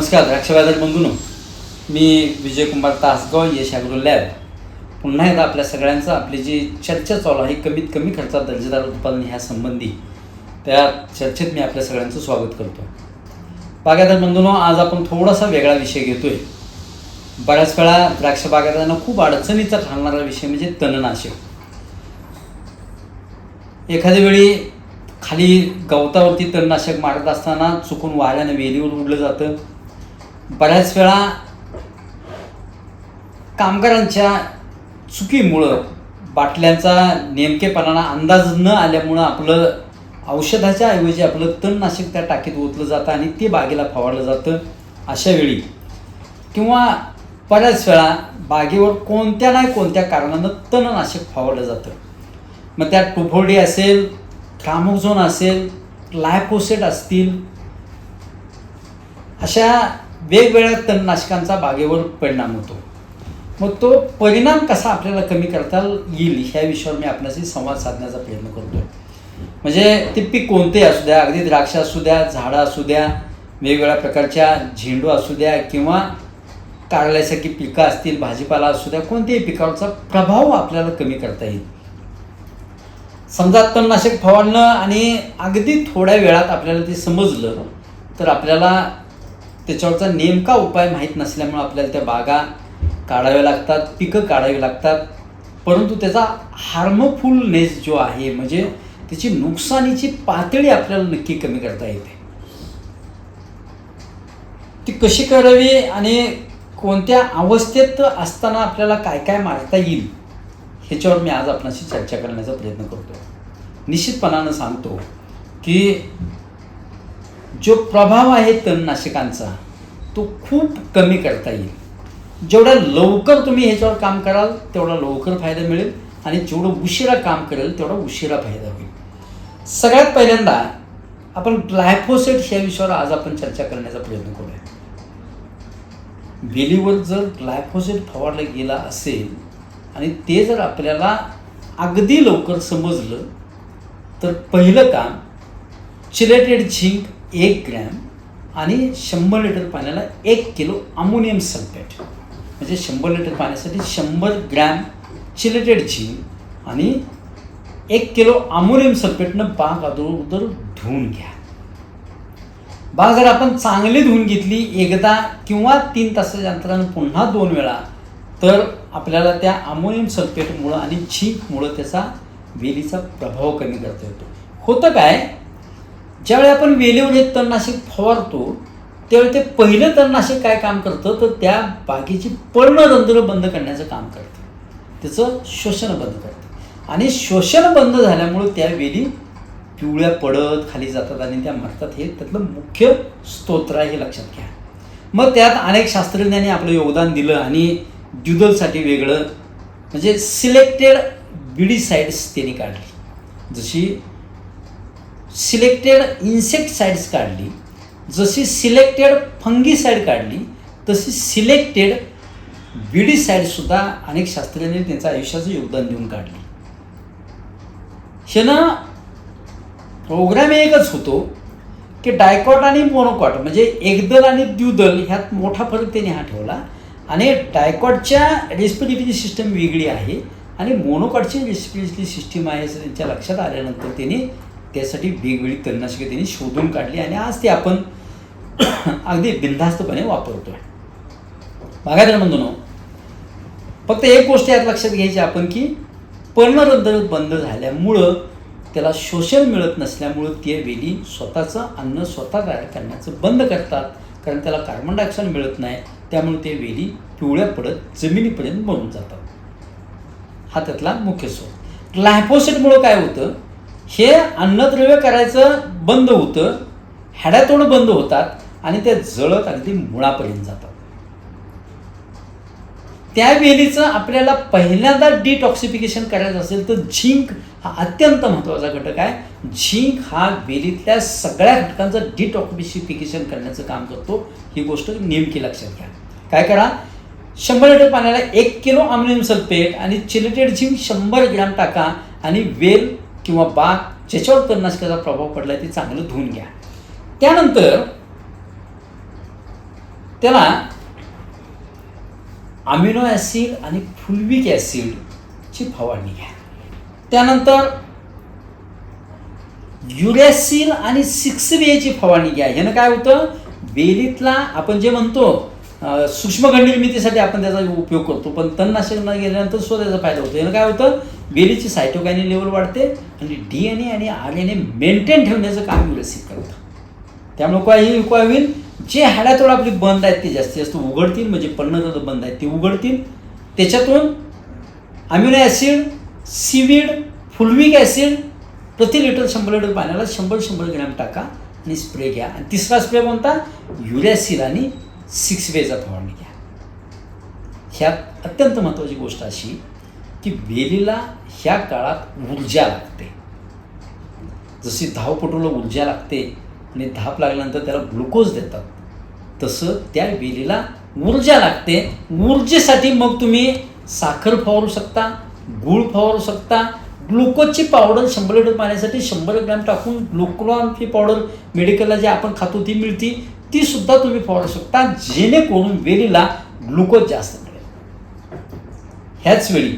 नमस्कार द्राक्षबाजार बंधूनो. मी विजयकुमार तासगाव यश ॲग्रो लॅब. पुन्हा एकदा आपल्या सगळ्यांचं आपली जी चर्चा चालू आहे कमीत कमी खर्चात दर्जेदार उत्पादन ह्या संबंधी त्या चर्चेत मी आपल्या सगळ्यांचं स्वागत करतो बागायतदार बंधूनो आज आपण थोडासा वेगळा विषय घेतोय. बऱ्याच वेळा द्राक्ष बागायतदारांना खूप अडचणीचा ठरणारा विषय म्हणजे तणनाशक. एखाद्या वेळी खाली गवतावरती तणनाशक मारत असताना चुकून वाऱ्यानं वेलीवर उडलं जातं. बऱ्याच वेळा कामगारांच्या चुकीमुळं बाटल्यांचा नेमकेपणानं अंदाज न आल्यामुळं आपलं औषधाच्या ऐवजी आपलं तणनाशक त्या टाकीत ओतलं जातं आणि ते बागेला फवारलं जातं अशा वेळी. किंवा बऱ्याच वेळा बागेवर कोणत्या नाही कोणत्या कारणानं तणनाशक फवारलं जातं. मग त्यात टुफोर्डी असेल ट्रामोझोन असेल लायकोसेट असतील अशा वेगवेगळ्या तणनाशकांचा बागेवर परिणाम होतो. मग तो परिणाम कसा आपल्याला कमी करता येईल ह्या विषयावर मी आपल्याशी संवाद साधण्याचा प्रयत्न करतोय. म्हणजे ते पीक कोणते असू द्या अगदी द्राक्ष असू द्या झाडं असू द्या वेगवेगळ्या प्रकारच्या झेंडू असू द्या किंवा कारल्यासारखी पिकं असतील भाजीपाला असू द्या कोणत्याही पिकावरचा प्रभाव आपल्याला कमी करता येईल. समजा तणनाशक फवारणं आणि अगदी थोड्या वेळात आपल्याला ते समजलं तर आपल्याला त्याच्यावरचा नेमका उपाय माहीत नसल्यामुळे आपल्याला त्या बागा काढाव्या लागतात पिकं काढावी लागतात. परंतु त्याचा हार्मफुलनेस जो आहे म्हणजे त्याची नुकसानीची पातळी आपल्याला नक्की कमी करता येते. ती कशी करावी आणि कोणत्या अवस्थेत असताना आपल्याला काय काय मारता येईल ह्याच्यावर मी आज आपणाशी चर्चा करण्याचा प्रयत्न करतो निश्चितपणानं सांगतो की जो प्रभाव आहे तणनाशकांचा तो खूप कमी करता येईल. जेवढ्या लवकर तुम्ही ह्याच्यावर काम कराल तेवढा लवकर फायदा मिळेल आणि जेवढं उशिरा काम करेल तेवढा उशिरा फायदा होईल. सगळ्यात पहिल्यांदा आपण ग्लायफोसेट ह्या विषयावर आज आपण चर्चा करण्याचा प्रयत्न करूया वेलीवर जर ग्लायफोसेट फवारलं गेला असेल आणि ते जर आपल्याला अगदी लवकर समजलं तर पहिलं काम चिलेटेड झिंक एक ग्रॅम आणि शंभर लिटर पाण्याला एक किलो अमोनियम सल्फेट. म्हणजे शंभर लिटर पाण्यासाठी शंभर ग्रॅम चिलेटेड झिंक आणि एक किलो अमोनियम सल्फेटनं बाग अगोदर धुवून घ्या. बाग जर आपण चांगली धुवून घेतली एकदा किंवा तीन तासाच्या अंतरानं पुन्हा दोन वेळा तर आपल्याला त्या अमोनियम सल्फेटमुळं आणि झिंकमुळं त्याचा वेलीचा प्रभाव कमी करता येतो. होतं काय? ज्यावेळी आपण वेलीवर हे तणनाशक फवारतो त्यावेळी ते पहिलं तणनाशक काय काम करतं? तर त्या बागेची पर्णरंध्र बंद करण्याचं काम करतं. त्याचं शोषण बंद करतं. आणि शोषण बंद झाल्यामुळं त्या वेली पिवळ्या पडत खाली जातात आणि त्या मरतात हे त्यातलं मुख्य स्तोत्र आहे हे लक्षात घ्या. मग त्यात अनेक शास्त्रज्ञांनी आपलं योगदान दिलं आणि द्युदलसाठी वेगळं म्हणजे सिलेक्टेड बिडीसाइड्स त्यांनी काढली. जशी सिलेक्टेड इन्सेक्टसाइड्स काढली. जशी सिलेक्टेड फंगीसाईड काढली तशी सिलेक्टेड विडीसाईडसुद्धा अनेक शास्त्रज्ञांनी त्यांचं आयुष्याचं योगदान देऊन काढली. ह्यानं प्रोग्राम एकच होतो की डायकॉट आणि मोनोकॉट म्हणजे एकदल आणि द्युदल ह्यात मोठा फरक त्यांनी हा ठेवला. आणि डायकॉटच्या रेस्पिरेटरी सिस्टम वेगळी आहे आणि मोनोकॉटची रेस्पिरेटरी सिस्टीम आहे असं त्यांच्या लक्षात आल्यानंतर त्यांनी त्यासाठी वेगवेगळी तणनाशके त्यांनी शोधून काढली आणि आज ते आपण अगदी बिनधास्तपणे वापरतोय. बागायदार म्हणतो फक्त एक गोष्ट यात लक्षात घ्यायची आपण की पर्णरंध्र बंद झाल्यामुळं त्याला शोषण मिळत नसल्यामुळं ते वेली स्वतःचं अन्न स्वतः तयार करण्याचं बंद करतात. कारण त्याला कार्बन डायऑक्साईड मिळत नाही त्यामुळे ते वेली पिवळ्या पडत जमिनीपर्यंत मरून जातात. हा त्यातला मुख्य स्रोत. ग्लायफोसेटमुळं काय होतं? हे अन्नद्रव्य करायचं बंद होतं हॅड्यातोड बंद होतात आणि ते जळत अगदी मुळापर्यंत जातात. त्या वेलीचं आपल्याला पहिल्यांदा डिटॉक्सिफिकेशन करायचं असेल तर झिंक हा अत्यंत महत्त्वाचा घटक आहे. झिंक हा वेलीतल्या सगळ्या घटकांचं डिटॉक्सिफिकेशन करण्याचं काम करतो. ही गोष्ट नेमकी लक्षात घ्या. काय करा? शंभर लिटर पाण्याला एक किलो अमोनियम सल्फेट आणि चिलेटेड झिंक शंभर ग्रॅम टाका आणि वेल किंवा बाग ज्याच्यावर तणनाशकाचा प्रभाव पडला ते चांगलं धुवून घ्या. त्यानंतर त्याला अमिनो ॲसिड आणि फुलविक ॲसिडची फवारणी घ्या. त्यानंतर युरॅसिल आणि सिक्स ची फवारणी घ्या. ह्यानं काय होतं? वेलीतला आपण जे म्हणतो सूक्ष्म निर्मितीसाठी आपण त्याचा उपयोग करतो. पण तणनाशक न गेल्यानंतर सुद्धा त्याचा फायदा होतो. यानं काय होतं? बेलीची सायटोकायनी लेवल वाढते आणि डी एन ए आणि आर एन ए मेंटेन ठेवण्याचं काम विकसित करतं. त्यामुळे काय काय होईल. जे हाडातोड आपली बंद आहेत ते जास्तीत जास्त उघडतील. म्हणजे पन्नास बंद आहेत ते उघडतील. त्याच्यातून amino acid seaweed fulvic acid प्रति लिटर शंभर लिटर पाण्याला शंभर शंभर ग्रॅम टाका आणि स्प्रे घ्या. आणि तिसरा स्प्रे कोणता? युरिया आणि सिक्स वेचा फवारणी घ्या ह्यात अत्यंत महत्त्वाची गोष्ट अशी की वेलीला ह्या काळात ऊर्जा लागते. जशी धावपटूला ऊर्जा लागते आणि धाप लागल्यानंतर त्याला ग्लुकोज देतात तसं त्या वेलीला ऊर्जा लागते. ऊर्जेसाठी मग तुम्ही साखर फवारू शकता गूळ फवारू शकता ग्लुकोजची पावडर शंभर लिटर पाण्यासाठी शंभर ग्रॅम टाकून ग्लुकोनची पावडर मेडिकलला जे आपण खातो ती मिळती. ती सुद्धा तुम्ही फवारू शकता जेणेकरून वेलीला ग्लुकोज जास्त मिळेल. ह्याच वेळी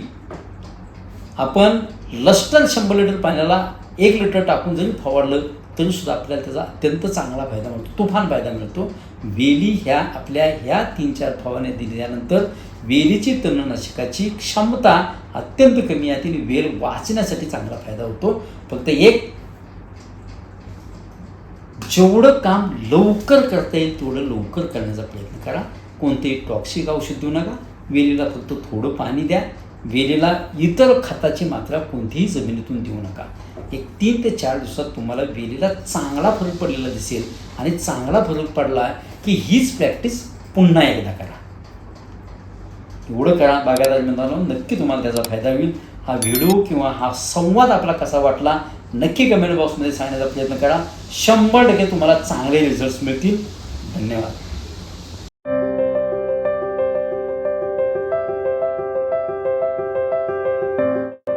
आपण लस्टन शंभर लिटर पाण्याला एक लिटर टाकून जरी फवारलं तरी सुद्धा आपल्याला त्याचा अत्यंत चांगला फायदा मिळतो तुफान फायदा मिळतो. वेली ह्या आपल्या ह्या तीन चार फवारण्या दिल्यानंतर वेलीची तणनाशकाची क्षमता अत्यंत कमी आहे ती वेल वाचण्यासाठी चांगला फायदा होतो. फक्त एक जेवढं काम लवकर करता येईल तेवढं लवकर करण्याचा प्रयत्न करा. कोणतेही टॉक्सिक औषध देऊ नका. वेलीला फक्त थोडं पाणी द्या. वेलीला इतर खताची मात्रा कोणतीही जमिनीतून देऊ नका. एक तीन ते चार दिवसात तुम्हाला वेलीला चांगला फरक पडलेला दिसेल आणि चांगला फरक पडला की हीच प्रॅक्टिस पुन्हा एकदा करा. एवढं करा. बागायदार मित्रांनो नक्की तुम्हाला त्याचा फायदा होईल. हा व्हिडिओ किंवा हा संवाद आपला कसा वाटला नक्की कमेंट बॉक्समध्ये सांगण्याचा प्रयत्न करा. शंभर टक्के तुम्हाला चांगले रिझल्ट्स मिळतील. धन्यवाद.